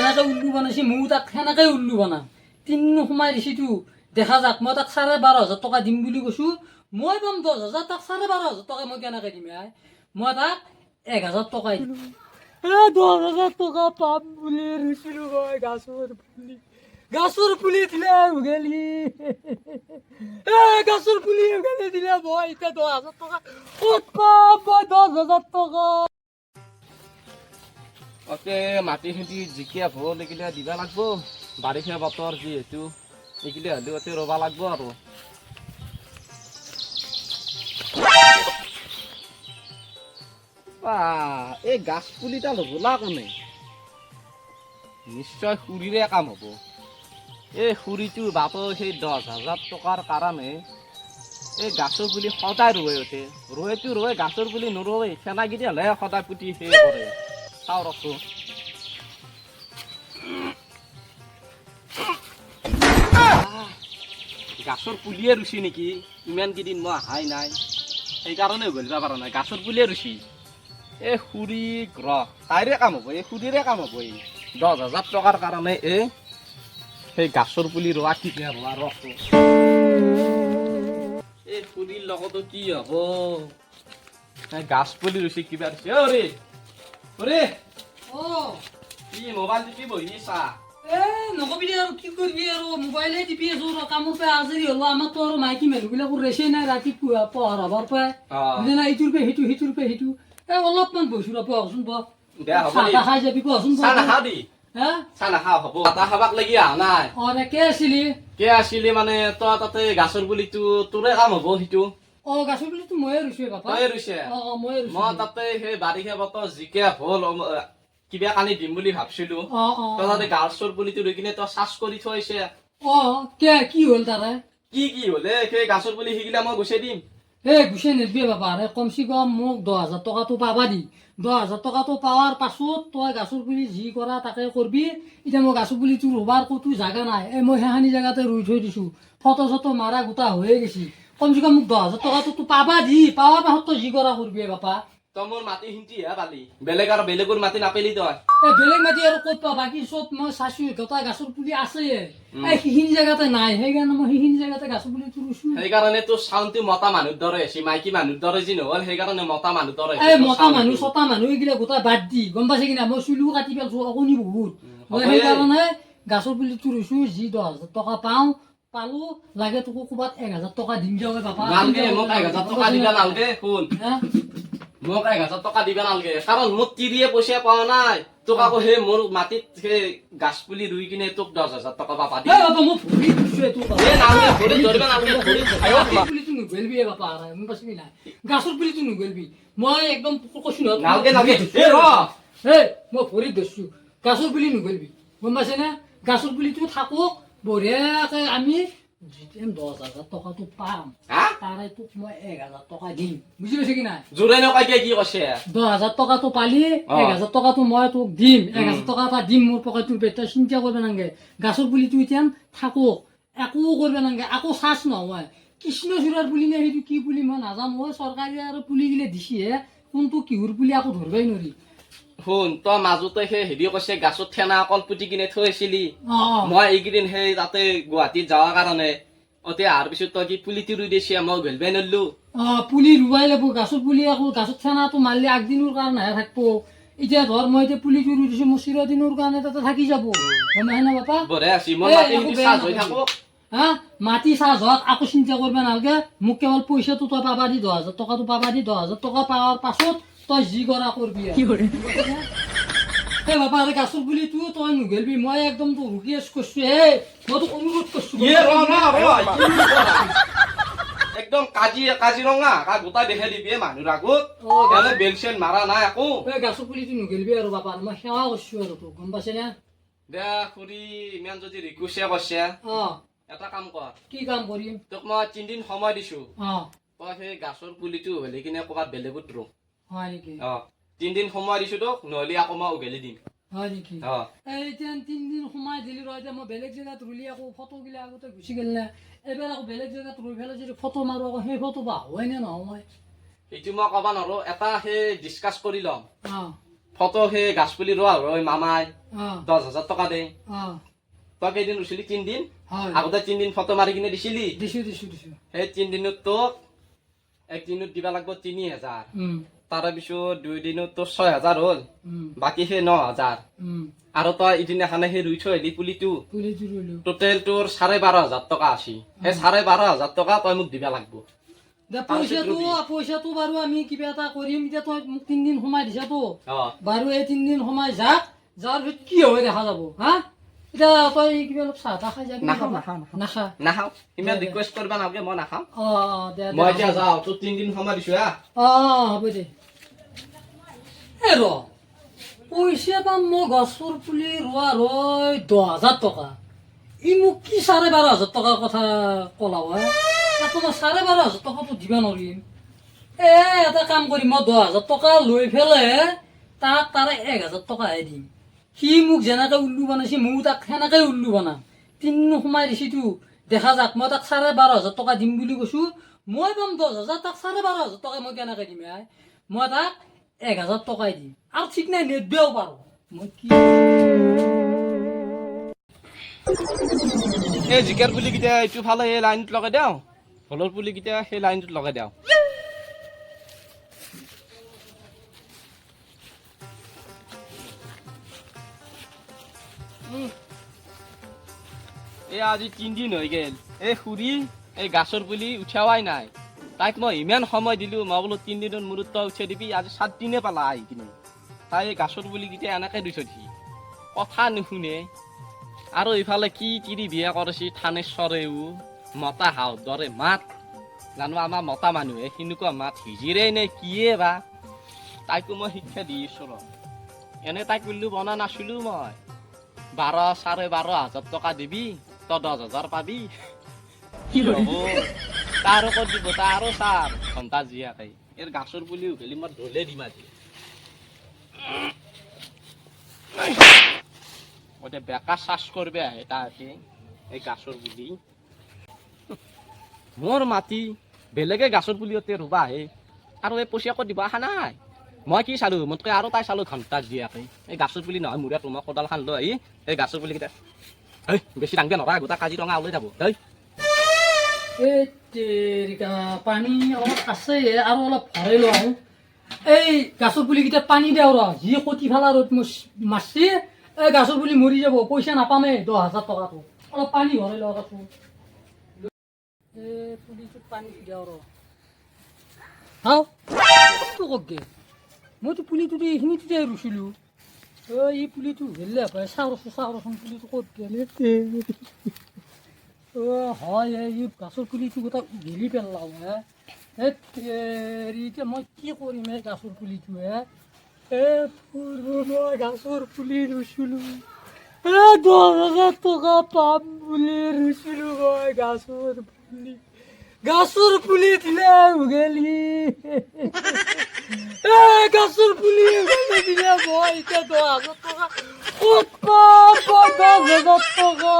যেনেকে উল্লু বনাইছে, ময়ো তাক সেনেকে উল্লু বনাম। তিন সোমাই দিছিতো দেখা যাক, মই তাক চাৰে বাৰ হাজাৰ টকা দিম বুলি কৈছো। মই পাম দহ হাজাৰ, তাক চাৰে বাৰ হাজাৰ টকা মই কেনেকে দিম আই? মই তাক এক হাজাৰ টকাই দিম। দহ হাজাৰ টকা পাম বুলি ৰুইছিলো মই, গাছৰ পুলি। গাছৰ পুলি দিলে উঘালি। গাছৰ পুলি উঘালি দিলে মই এতিয়া দহ হাজাৰ টকা ক'ত পাম? মই দহ হাজাৰ টকা। অকে মাটি খেতি জিকিয়া ভল এইগিলা দিবা লাগব। বাৰিষা বতৰ যিহেতু এইগিলা হ'লেও অতে ৰবা লাগব আৰু। এই গাছ পুলিটা ল'বলা কোনে? নিশ্চয় খুৰীৰে কাম হ'ব। এই খুৰীটো বাপৰ সেই দহ হাজাৰ টকাৰ কাৰণে এই গাছৰ পুলি সদায় ৰুৱে উঠে। ৰুৱেতো ৰুৱে, গাছৰ পুলি নৰুৱে হ'লেহে সদায় পুতি সেই কৰে। চাওঁ ৰখো গাছৰ পুলিয়ে ৰুচি নেকি? ইমান কেইদিন মই অহাই নাই। সেইকাৰণে উঘলিব পৰা নাই। গাছৰ পুলিয়ে ৰুচি। এই খুৰী গ্ৰহ। তাইৰে কাম হ'ব, এই খুৰীৰে কাম হ'ব, এই। দহ হাজাৰ টকাৰ কাৰণে এই সেই গাছৰ পুলি ৰোৱা কি ৰোৱা ৰখো এই খুৰীৰ লগতো কি হ'ব? গাছ পুলি ৰুচি কিবা ৰুচি অৰে অৰে অ' কি মোবাইল টিপি বহি চা এ নকবি দে আৰু কি কৰিবি আৰু? মোবাইলে টিপি আছো ৰ কামৰ পৰা আজৰি হ'লো আমাৰতো আৰু মাইকী মানুহবিলাকৰ ৰেচেই নাই ৰাতিপুৱা পঢ়াৰ হবাৰ পৰা বুজি নাই ইটোৰ পৰা সিটো সিটোৰ পৰা সিটো। এ অলপমান বহিছো ৰ বেয়া হ'ব চাহ খাই যাবি পঢ়চোন চাহ নাখাওঁ হা? চাহ নাখাওঁ হ'ব। চাহ খাবাক লাগি অহা নাই। অ কে আছিলি? কে আছিলি মানে তই তাতে গাছৰ পুলিটো তোৰে কাম হ'ব সিটো। অ গাছৰ পুলিটো ময়ে ৰুইছো বাপা। তই ৰুইছে। অ অ ময়ে মই তাতে সেই বাৰিষা বতৰ জিকে ভল কিবা কানি দিম বুলি ভাবছিলো। অ অ। তই তাতে গাছৰ পুলিটো ৰুই কিনে তই চাৰ্চ কৰি থৈছে অ কে কি হ'ল তাৰে? কি কি হলে? সেই গাছৰ পুলি শিকিলে মই গুচাই দিম। এ গুচাই নিদিবি বাবা আৰে কমচে কম মোক দহ হাজাৰ টকাটো পাবা দি দহ হাজাৰ টকাটো পাৱাৰ পাছত তই গাছৰ পুলি যি কৰা তাকে কৰবি। এতিয়া মই গাছৰ পুলিটো ৰুবাৰ ক'তো জাগা নাই। এই মই সেইখানি জেগাতে ৰুই থৈ দিছো। ফটো চটো মাৰা গোটা হৈয়ে গৈছি। কমচে কম দহ হাজাৰ টকাটো পাবা দি পাৱাৰ পাছত তই যি কৰা কৰবি বাপা। তই মোৰ মাটি হিন্তিহে পালি বেলেগ আৰু বেলেগৰ মাটি নাপেলি তই। এই বেলেগ মাটি আৰু ক'ত পাবা? বাকী চব মই চাইছো গোটাই গাছৰ পুলি আছে। এই সেইখিনি জেগাতে নাই সেইকাৰণে মই সেইখিনি জেগাতে গাছৰ পুলিটো ৰুইছো সেইকাৰণে তোৰ চাউণ্ডটো মতা মানুহৰ দৰে হৈছে মাইকী মানুহৰ দৰে যি নহল সেইকাৰণে মতা মানুহ দৰে এই মতা মানুহ। ছটা মানুহ এইগিলা গোটাই বাদ দি গম পাইছে কিনা মই চুলিও কাটি পেলাইছো অকণি বহুত। মই সেইকাৰণে গাছৰ পুলিটো ৰুইছো যি দহ হাজাৰ টকা পাওঁ পালো লাগে তোকো ক'ৰবাত এক হাজাৰ টকা দিম এই বাপা। নালগে মোক এক হাজাৰ টকা দিবা নালগে শুন। মোক এক হাজাৰ টকা দিবা নালগে কাৰণ মোৰ তিৰিয়ে পইচা পোৱা নাই। তোক আকৌ সেই মোৰ মাটিত সেই গাছ পুলি ৰুই কিনে তোক দহ হাজাৰ টকা পাবা দিম। বাপা মই ভৰি দিছো এইটো নালগে ভৰিত ধৰিবা নালগে ভৰিত গাছৰ পুলিটো নুঘেলবি এ বাপা আৰে, গম পাইছে নাই? গাছৰ পুলিটো নুঘেলবি মই একদম কৈছো নহয় নালগে নালগে এ ৰ। এই মই ভৰিত ধৰিছো গাছৰ পুলি নুঘেলবি গম পাইছে নে গাছৰ পুলিটো থাকক বঢ়িয়াকে আমি যেতিয়া দহ হাজাৰ টকাটো পাম তাৰে তোক মই এক হাজাৰ টকা দিম। বুজি পাইছে কি নাই? জোৰে নকয় এতিয়া কি কৈছে? দহ হাজাৰ টকাটো পালি। এক হাজাৰ টকাটো মই তোক দিম। এক হাজাৰ টকা এটা দিম মোৰ পকেটটোৰ ভিতৰত চিন্তা কৰিব নালাগে। গাছৰ পুলিটো এতিয়া থাকক একো কৰিব নালাগে একো চাৰ্জ নহয়। কৃষ্ণচূড়াৰ পুলি নে সেইটো কি পুলি মই নাজানো। চৰকাৰী আৰু পুলি গিলে দিছিহে কোনটো কিহৰ পুলি একো ধৰিবই নোৱাৰি। শুন তই মাজতে সেই হেৰি কৈছে গাছত ঠেনা অকল পুতি কিনে থৈছিলি মই এইকেইদিন সেই তাতে গুৱাহাটীত যোৱাৰ কাৰণে অতে অহাৰ পিছত তই কি পুলিটো ৰুই দিছে মই ঘেলবাই নল্লো। অ পুলি ৰুৱাই ল'ব গাছৰ পুলি আকৌ গাছত ঠেনাটো মাৰিলে আগদিনৰ কাৰণেহে থাকিব। এতিয়া ধৰ মই এতিয়া পুলিটো ৰুই দিছো মোৰ চিৰদিনৰ কাৰণে তাতে থাকি যাব। গম পাইছে না বাপা? বঢ়িয়া আছি মই হৈ থাকো হা? মাটি চাহ হওক আকৌ চিন্তা কৰিব নালাগে। মোক কেৱল পইচাটো তই পাবা দি দহ হাজাৰ টকাটো পাবা দি দহ হাজাৰ টকা পাৱাৰ পাছত তই যি কৰা কৰবি। এই বাবা আৰে গাছৰ পুলিটো তই নুঘেলবি মই একদম তোক ৰিকুৱেষ্ট কৰিছো হে মই তোক অনুৰোধ কৰিছো? একদম কাজি কাজিৰঙা কা গোটাই দেখাই দিবি এই মানুহৰ আগত অ, গাছ- এনে বেল চেল মাৰা নাই একো। এই গাছৰ পুলিটো নুঘেলবি আৰু বাবা মই সেৱা কৰিছো আৰু তোক গম পাইছে নে? দে খুৰী ইমান যদি ৰিকুৱেষ্টে কৰিছে এটা কাম কৰ। কি কাম কৰিম? তোক মই তিনদিন সময় দিছো। তই সেই গাছৰ পুলিটো উঘালি কিনে ক'ৰবাত বেলেগত ৰু হয় নেকি? অ তিনদিন সময় দিছো তোক নহ'লে আকৌ মই উঘালি দিম। হয় নেকি? অ। এই এতিয়া তিনদিন সোমাই দিলি ৰ এতিয়া মই বেলেগ জেগাত ৰুলি আকৌ ফটোগিলা আগতে গুচি গ'ল নে? এইবাৰ আকৌ বেলেগ জেগাত ৰুই পেলাই যদি ফটো মাৰো আকৌ সেই ফটো বা হয় নে নহয় এইটো মই ক'বা নোৱাৰো এটা সেই ডিছকাছ কৰি ল'ম। ফটো সেই গাছ পুলি ৰোৱা ৰৈ মামাই দহ হাজাৰ টকা দে। তই কেইদিন ৰুইছিলি? তিনদিন? আগতে তিনদিন ফটো মাৰি কিনে দিছিলি? দিছো দিছো দিছো। সেই তিনদিনত তোক একদিনত দিবা লাগব তিনি হাজাৰ। তাৰে পিছত দুই দিনত তোৰ ছয় হাজাৰ হ'ল। বাকী সেই ন হাজাৰ। আৰু তই ইদিনাখনে সেই ৰুই থৈ আহিলি পুলিটো। টোটেল তোৰ চাৰে বাৰ হাজাৰ টকা আছি। সেই চাৰে বাৰ হাজাৰ টকা তই মোক দিবা লাগব। পইচাটো পইচাটো বাৰু আমি কিবা এটা কৰিম এতিয়া তই মোক তিনদিন সোমাই দিছাতো বাৰু এই তিনদিন সোমাই যাক যোৱাৰ পিছত কি হয় দেখা যাব হা? এতিয়া তই কিবা অলপ চাহ তাহ খাই যাবি নাখাওঁ, নাখাওঁ, নাখাওঁ। নাখাওঁ। ইমান। ৰিকুৱেষ্ট কৰিব নালাগে মই নাখাওঁ। অ দে মই এতিয়া যাওঁ তোৰ তিনদিন সময় দিছো হা? অ অ, হ'ব দে। এ ৰ পইচা পাম মই গছৰ পুলি ৰোৱা ৰয় দহ হাজাৰ টকা। ই মোক কি চাৰে বাৰ হাজাৰ টকাৰ কথা ক'লাও হে তাতো মই চাৰে বাৰ হাজাৰ টকাটো দিব নোৱাৰিম। এ এটা কাম কৰিম মই দহ হাজাৰ টকা লৈ পেলাই তাক তাৰে এক হাজাৰ টকাহে দিম। সি মোক যেনেকে উল্লু বনাইছে ময়ো তাক সেনেকে উল্লু বনাম। তিনিনো সোমাই দিছিতো দেখা যাক মই তাক চাৰে বাৰ হাজাৰ টকা দিম বুলি কৈছো। মই পাম দহ হাজাৰ তাক চাৰে বাৰ হাজাৰ টকা মই কেনেকে দিম আই? মই তাক এক হাজাৰ টকাই দিম। আৰু ঠিক নাই পাৰো মই কি এই জিকাৰ পুলি কেইটা এইটো ফালে এই লাইনটোত লগাই দিওঁ ভোলৰ পুলি কেইটা সেই লাইনটোত লগাই দিওঁ এই আজি তিনদিন হৈ গেল। এই খুৰী, এই গাছৰ পুলি উঠাৱাই নাই। তাইক মই ইমান সময় দিলো মই বোলো তিনদিনৰ মূৰত তই উঠাই দিবি আজি সাত দিনে পালা আহি কিনে। তাই গাছৰ পুলিকেইটা এনেকে দি থৈ দিছি কথা নুশুনে। আৰু ইফালে কি তিৰি বিয়া কৰিছে থানেশ্বৰেও মতা হাও দৰে মাত। জানো আমাৰ মতা মানুহে সেনেকুৱা মাত সিজিৰে নে কিয়ে বা? তাইকো মই শিক্ষা দি আছো এনে তাইক উল্লু বনা নাছিলো মই। বাৰ চাৰে বাৰ হাজাৰ টকা দিবি তই দহ হাজাৰ পাবি। কি হ'ব। তাৰো ক'ত দিব, তাৰো চাৰ। ঘণ্টা জীয়াকে এই গাছৰ পুলি উঘালি মই ঢলে দিম আজি। ওটা বেকা চাষ করবে আহে তাহাতে, এই গাছৰ পুলি। মোৰ মাটি বেলেগে গাছৰ পুলিতে ৰুবা আহে। আৰু এই পইচা ক'ত দিব অহা নাই। মই কি চালো? মোতকৈ আৰু তাই চালো, ঘণ্টা জীয়াকে এই গাছৰ পুলি নহয়, মূৰে তোমাক কোদাল খান লৈ আহি এই গাছৰ পুলিকেইটা হেই বেছি ডাঙৰ নৰা গোটা কাজিৰঙা ওলাই যাব। দেই এই তেৰিকা, পানী অলপ আছে, আৰু অলপ ভৰাই লওঁ এই গাছৰ পুলিকেইটাত পানী দিওঁ ৰ যি কটি ফালা ৰ'দ মাৰছি এই গাছৰ পুলি মৰি যাব, পইচা নাপামেই, দহ হাজাৰ টকাটো। অলপ পানী ভৰাই লওঁ কাপোৰ এই পুলিটোত পানী দিওঁ ৰ চাওঁ তো ক'ত গে মইতো পুলিটোতে এইখিনিতে ৰুইছিলোঁ। এই পুলিটো হেৰিলে চাওঁ চাওঁ পুলিটো ক'ত গেলে। হয়, এই গাছৰ পুলিটো গোটেই গেলি পেলাওঁ হে। এতিয়া মই কি কৰিম এই গাছৰ পুলিটো হে? এ ফুৰব মই গাছৰ পুলি ৰুইছিলোঁ। এ দহ হাজাৰ টকা পাম বুলি ৰুইছিলোঁ মই গাছৰ পুলি। গাছৰ পুলি দিলে উঘেলি। এ, গাছৰ পুলি উঘালি দিলে মই এতিয়া দহ হাজাৰ টকা। ক'ত পাম মই দহ হাজাৰ টকা?